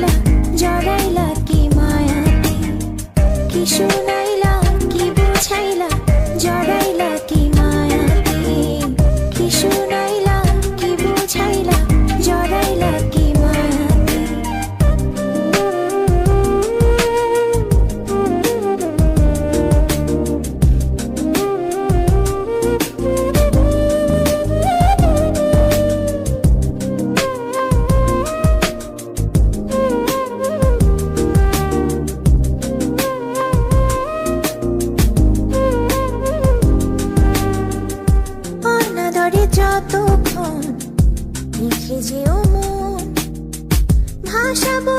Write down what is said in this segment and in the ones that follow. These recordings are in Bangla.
Tequila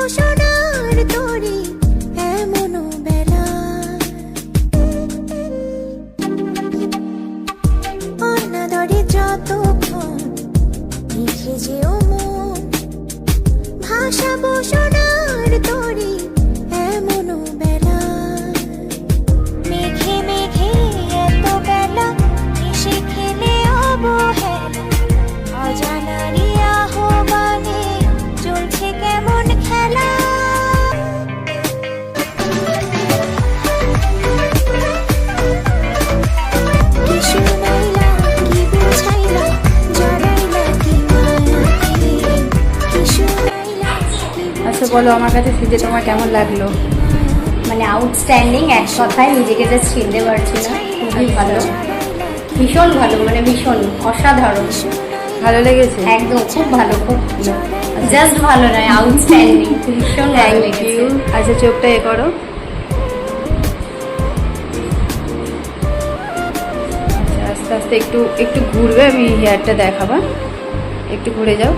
সোনার তরি এমন বেলা। অন্যদরে যতক্ষণ লিখে যেও বলো আমার কাছে সিজে তোমার কেমন লাগল? মানে আউটস্ট্যান্ডিং এক কথায় নিজেকে জাস্ট চিনতে পারছি না। খুবই ভালো। ভীষণ ভালো মানে ভীষণ অসাধারণ। ভালো লেগেছে? একদম খুব ভালো খুব ভালো। জাস্ট ভালো নয় আউটস্ট্যান্ডিং ভীষণ ভালো লেগেছে। আচ্ছা চোখটা এ করো। আচ্ছা আস্তে আস্তে একটু একটু ঘুরবে আমি হেয়ারটা দেখাবা। একটু ঘুরে যাও।